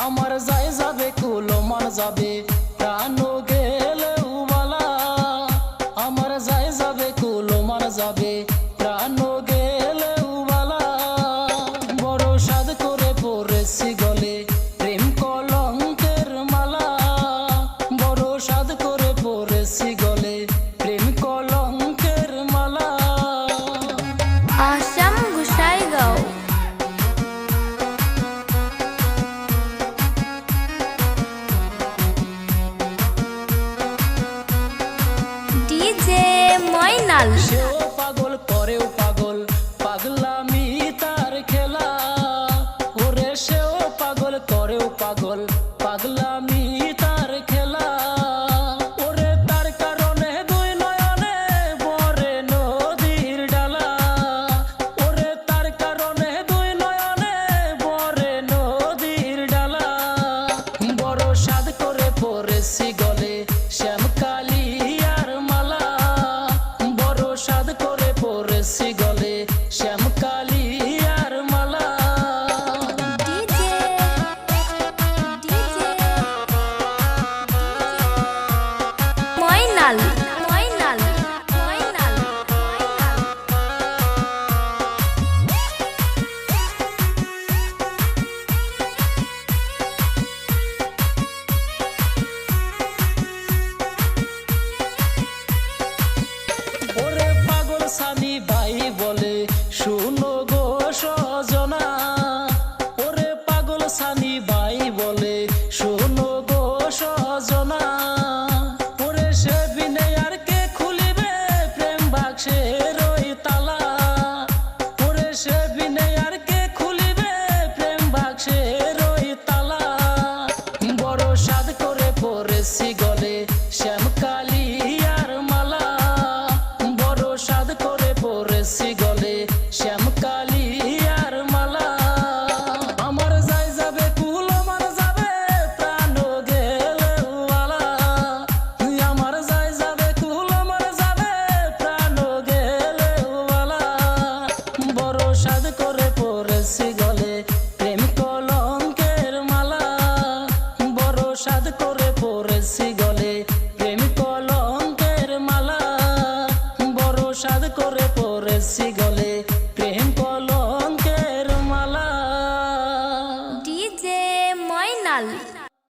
আমার যায় যাবে কুলমান যাবে প্রাণ গে ডিজে ময়নাল।